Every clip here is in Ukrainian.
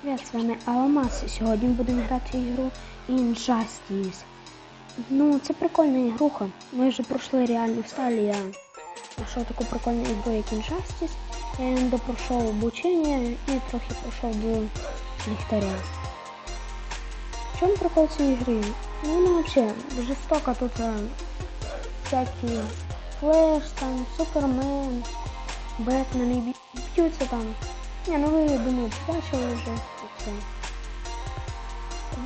Привет, з вами Аламас. Сьогодні будемо грати в ігру Injustice. Ну, це прикольна ігруха. Ми вже пройшли реальну сталь, я знайшов таку прикольну ігру, як Injustice. Я їм пройшов обучення і трохи пройшов до ліхтаря. В чому прикол цієї гри? Ну, ну взагалі, жорстоко тут е, всякі флеш, там, супермен, Бетмен і б'ю- б'ються там. Ні, ну ви думаю, бачили вже.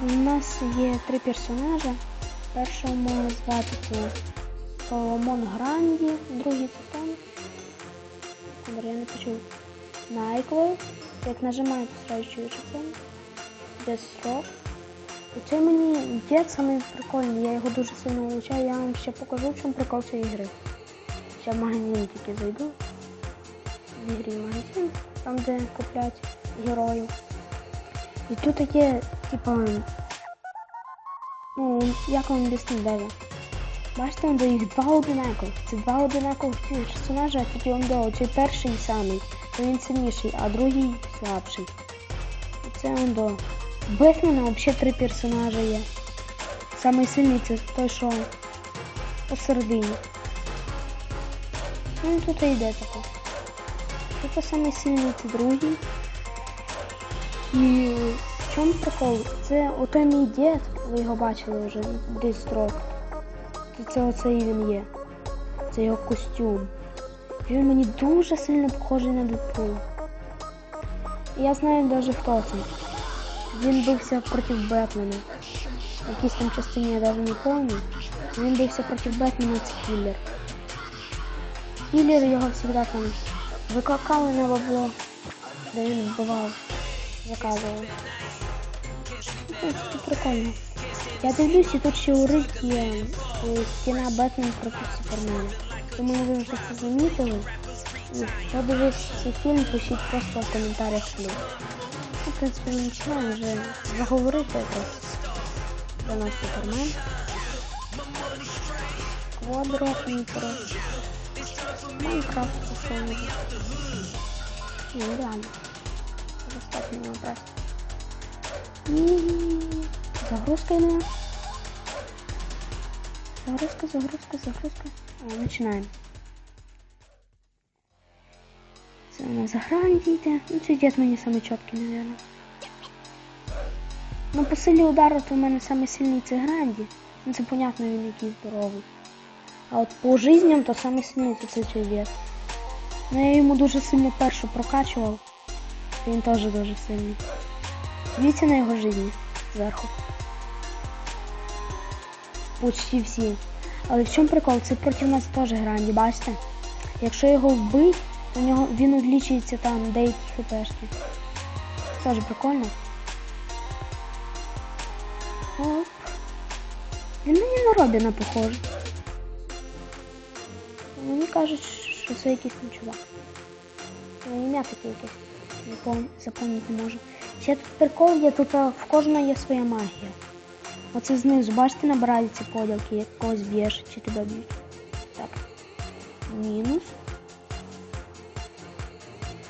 У нас є три персонажі. Першого можна звати це Соломон Гранді, другий це там. Я не почув. Як нажимаєте сразу чуєш це. Дестрок. Оце мені дід самий прикольний, я його дуже сильно вивчаю, я вам ще покажу, в чому прикол цієї гри. Ще в магазин тільки зайду. В ігрі магазин, там де куплять героїв. І тут є, типа, ну, як вам об'яснити. Бачите, он до два одинакових. Це два одинакових персонажа, а тільки он до цей перший самий, то він сильніший, а другий слабший. Це он до. Бетмена взагалі три персонажа є. Самий сильний це той, що посередині. Ну тут і йде таке. Тут самий сильний це другий. І в чому прикол? Це отой мій дід, ви його бачили вже десь. То це оцей він є. Це його костюм. Він мені дуже сильно похожий на Дедпула. Я знаю навіть хто це. Він бився проти Бетмена. В якійсь там частині я навіть не пам'ятаю. Він бився проти Бетмена, це кіллер. Кіллер його завжди там викликали на бабло, де він вбивав, заказував. Ну, Це прикольно. Я дивлюсь, і тут ще у Рик є е, стіна Бетмен проти Супермена. Думаю, ви вже це замітили. Хто дивився фільм, пишіть просто в коментарях плюс. Ну, в принципі, починаю вже заговорити просто. До нас Супермен. Квадрокнітро. Майнкрафт пішов вже. Ні, ну реально. Достатньо його просто. І загрузка йде. Загрузка, загрузка, загрузка. О, починаємо. Це у нас гранді йде. Ну, цей дід мені саме чіткий, мабуть. Ну, по силі удару то в мене саме сильний це гранді. Ну, це понятно, він який здоровий. А от по жизням то саме сильний це цей. Ну я йому дуже сильно першу прокачував. Він теж дуже сильний. Дивіться на його жизни зверху. Почти всі. Але в чому прикол? Це проти нас теж гранді, бачите? Якщо його вбить, у нього він відлічується там деякі хпшки. Теж прикольно. Оп. Він мені на Робіна похожий. Мені кажуть, що це якийсь там чувак. Ну, Ім'я таке якесь. Пом... запам'ятати не можу. Ще тут прикол є, тут в кожного є своя магія. Оце знизу, бачите, набираються поділки, як когось б'єш чи тебе б'ють. Так. Мінус.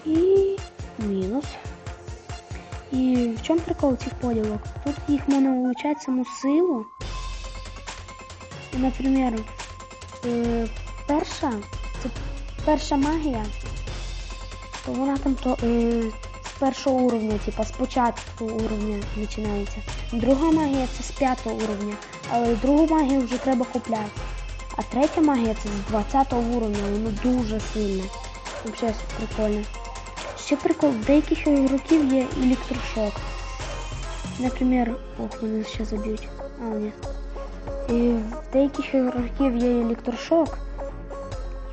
І мінус. І в чому прикол цих поділок? Тут їх можна вилучати саму силу. Наприклад, е, перша, це перша магія, то вона там то, е, з першого уровня, типа з початку уровня починається. Друга магія це з п'ятого уровня, але другу магію вже треба купляти. А третя магія це з 20 уровня, вона дуже сильна. Взагалі прикольно. Ще прикол, в деяких ігроків є електрошок. Наприклад, ох, мене ще заб'ють. А, ні. І в деяких ігроків є електрошок,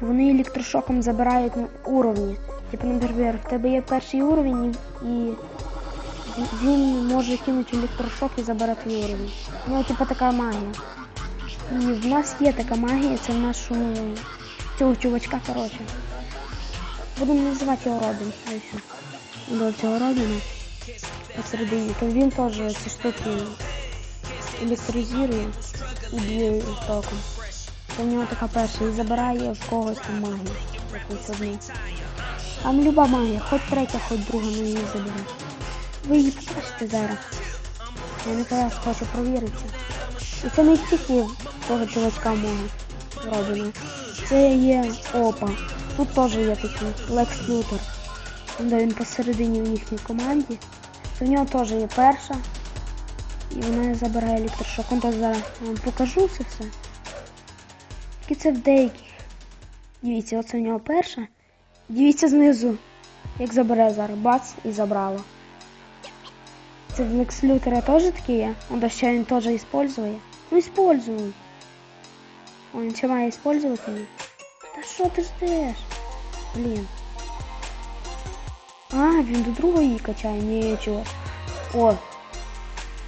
і вони електрошоком забирають ну, уровні. Типу, наприклад, в тебе є перший уровень і, він може кинути електрошок і забирати уровень. У нього типу така магія. І в нас є така магія, це в нашого цього чувачка, коротше. Будемо називати його Робін. а. До цього Робіна посередині, то він теж ці штуки електризує і б'є током. Це в нього така перша і забирає в когось там магію. Там люба магія, хоч третя, хоч друга, ну її забере. Ви її побачите зараз. Я не зараз хочу провірити. І це не тільки того чувачка мого зроблено. Це є опа. Тут теж є такий Лекс Лютер. Де він посередині в їхній команді. То в нього теж є перша. І вона забирає електрошок. Он зараз вам покажу це все. Тільки це в деяких. Дивіться, оце в нього перша. Дивіться знизу. Як забере зараз. Бац і забрало. Це в Лекс Лютера теж таке є. Он ще він теж использує. Ну используй. Он ще має использувати її. Та що ти ждеш? Блін. А, він до другої качає, нічого. О.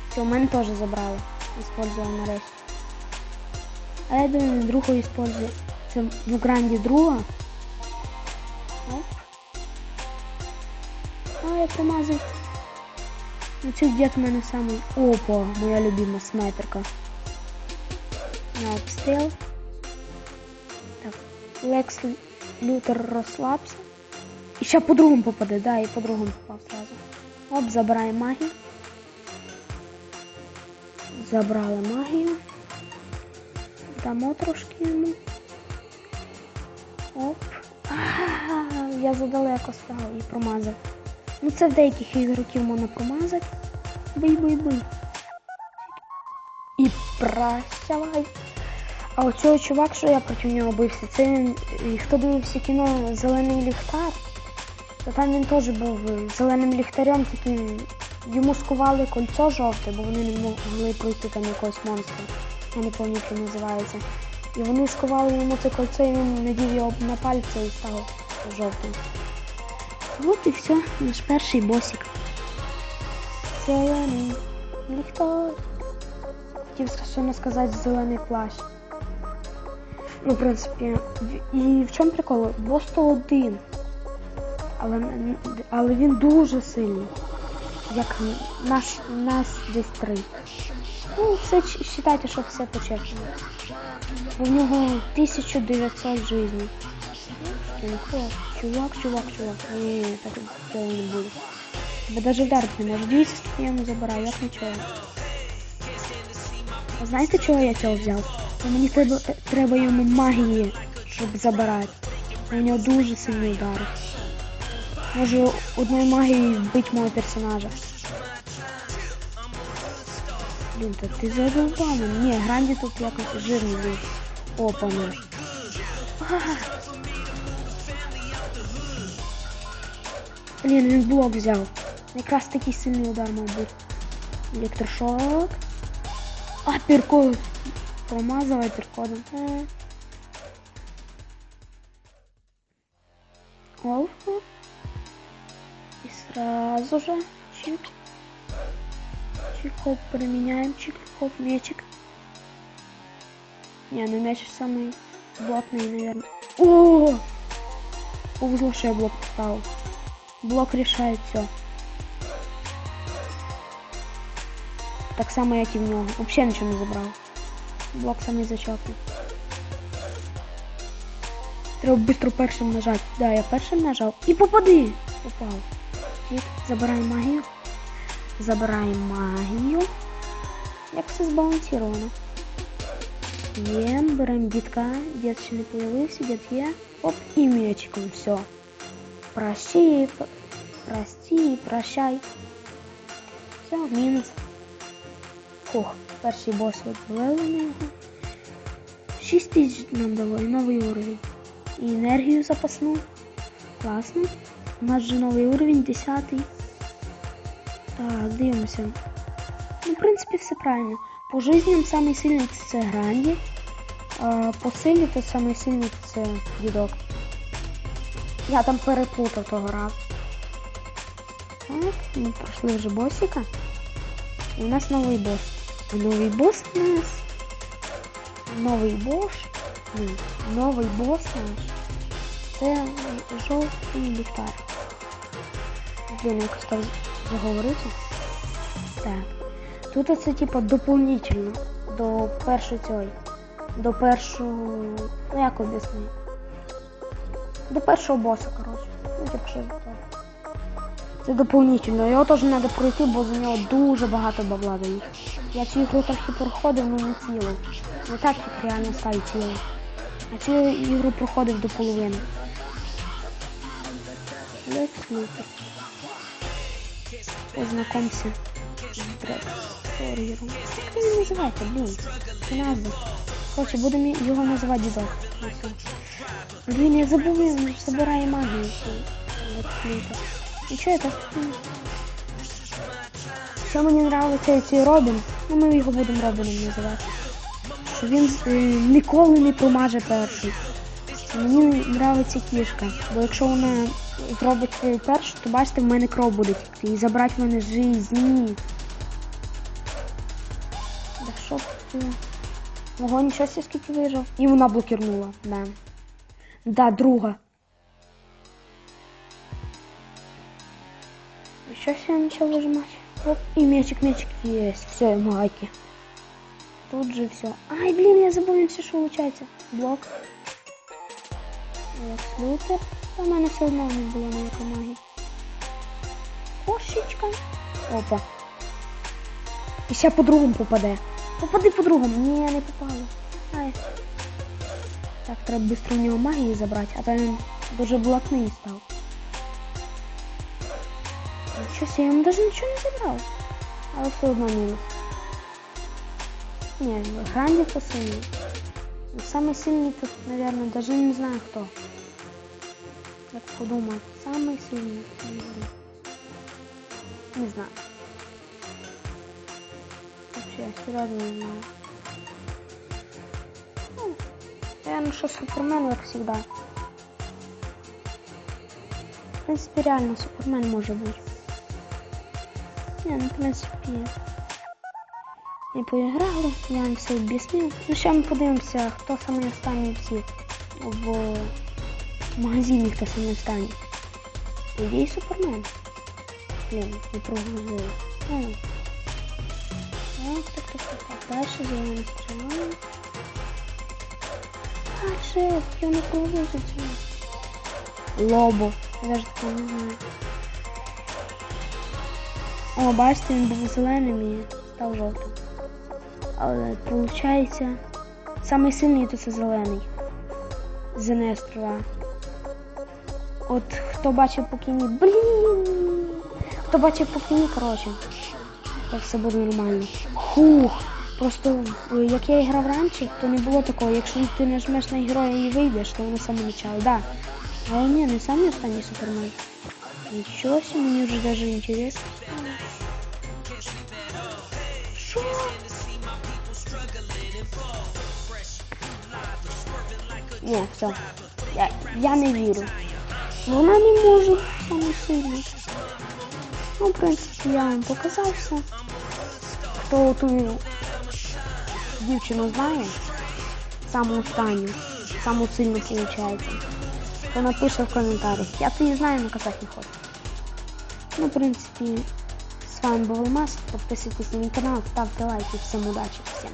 Все, в мене теж забрали. Использував нарешті. А я думаю, другу использує. Це в гранді друга. А, я промазав. Ну цей дід в мене самий. Опа, моя любима снайперка. На обстріл. Так, Лекс Лютер розслабся. І ще по другому попаде, да, і по другому попав сразу. Оп, забирає магію. Забрали магію. Дамо трошки йому. Оп. А, я задалеко став і промазав. Ну це в деяких ігроків можна промазати. Бий, бий, бий. І прощавай. А оцього чувак, що я проти нього бився, це він, хто дивився кіно Зелений ліхтар, то там він теж був зеленим ліхтарем, таким йому скували кольцо жовте, бо вони не могли пройти там якогось монстра. Я не пам'ятаю, як називається. І вони скували йому це кольцо, і він надів його на пальці і став жовтим. От і все, наш перший босик. Зелений ліхтар. Хотів страшенно сказати зелений плащ. Ну, в принципі, і в чому прикол? То один. Але, але він дуже сильний. Як наш, нас десь три. Ну, ч- вважайте, що все по-чесному. У нього 1900 жизней. Чувак, чувак, чувак, чувак. Ні, так цього не буде. Тебе даже вдарити не можу. Дивіться, я йому забираю, як нічого. А знаєте, чого я цього взяв? Бо мені треба, треба йому магії, щоб забирати. У нього дуже сильний удар. Можу одною магією вбити мого персонажа. Блін, та ти задовбав мене. Ні, Гранді тут якось жирний був. Ну. Ага. Блін, він блок взяв. Якраз такий сильний удар мав бути. Електрошок. А, перкод. Промазывай перкодом. Е. Оп. И сразу же чик. Чик-хоп применяем. Чик-хоп мечик. Не, ну мяч самый блатный, наверное. О! Повезло, что я блок поставил. Блок решает все. Так само, як і в нього. Взагалі нічого не забрав. Блок самий зачетний. Треба швидко першим нажати. Да, я першим нажав. І попади! Попав. Тік, забираємо магію. Забираємо магію. Як все збалансировано. Є, беремо дітка. Дід ще не появився, дід є. Оп, і м'ячиком, все. Прости, п- прости, прощай. Все, мінус. Фух, перший бос відбили на його. 6 тисяч нам дало і новий уровень. І енергію запасну. Класно. У нас же новий уровень, 10. Так, дивимося. Ну, в принципі, все правильно. По жизням самий сильний це Гранді. А по силі то самий сильний це дідок. Я там переплутав того разу. Так, ми пройшли вже босика. І у нас новий бос. Новий бос у нас. Новий бос. Ні, новий бос наш. Це жовтий ліхтар. Блін, якось так заговорити. Так. Тут оце типа доповнительно до першої цієї. До першого. Ну як об'яснити? До першого боса, коротше. Ну, типу, що таке. Це доповнительно. Його теж треба пройти, бо за нього дуже багато бабла дають. Я цю ігру трохи проходив, ну не цілу. Не так, як реально стаю цілу. А цю ігру проходив до половини. Let's Luthor. Познакомься з Дрексторієм. Як він називається, блін? Це назва. Короче, будемо його називати дідок. Блін, я забув, він збирає магію. І що це? Що мені нравиться цей Робін, ну ми його будемо Робіном називати. Він е, ніколи не промаже перший. Мені нравиться кішка, бо якщо вона зробить свою першу, то бачите, в мене кров буде тікти і забрати в мене жизнь. Ні. Так що ти? Ого, нічого себе скільки вижив. І вона блокірнула. Да. Да, друга. Еще все начал выжимать. Оп, и мячик, мячик есть. Все, майки. Тут же все. Ай, блин, я забыл, все что получается. Блок. Лекс Лютер. У мене все одно не було ніякої магії. Кошечка. Опа. І ще по-другому попаде. Попади по-другому. Ні, не попало. Ай. Так, треба швидко в нього магії забрати, а то він дуже блатний став. Щось я йому даже нічого не забрав. Але все одно мінус. Ні, Гранді то сильний. Самый сильный тут, наверное, даже не знаю кто. Як подумав, самый сильный. не знаю. Не знаю. Вообще, серьезно не знаю. Ну, наверное, что Супермен, как всегда. В принципе, реально Супермен может быть. Не, ну, в принципе, ми поіграли, я вам все об'яснив. Ну, ще ми подивимося, хто саме останній всі в магазині, хто саме останній. По ідеї Супермен. Блін, не прогрузили. Ну. Так, так, так, так. Дальше зелений стріляємо. Дальше, я не прогрузиться. Лобо. Я ж такого не знаю. О, бачите, він був зеленим і став жовтим. Але виходить, самий сильний то це зелений. Зенестра. От хто бачив по кіні, блін! Хто бачив по кіні, коротше. То все буде нормально. Хух! Просто е, як я грав раніше, то не було такого. Якщо ти нажмеш на героя і вийдеш, то воно саме почало. Да. Але ні, не самий останній супермен. Нічого себе, мені вже даже інтересно. Що? Ні, все. Я, я не вірю. Вона не може саме сильно. Ну, в принципі, я вам показався. Хто ту дівчину знає, саму останню, саму сильну виходить, то напише в коментарях. Я то не знаю, наказати не хочу. Ну, в принципі, з вами був Алмаз. Підписуйтесь на мій канал, ставте лайки. Всім удачі, всім.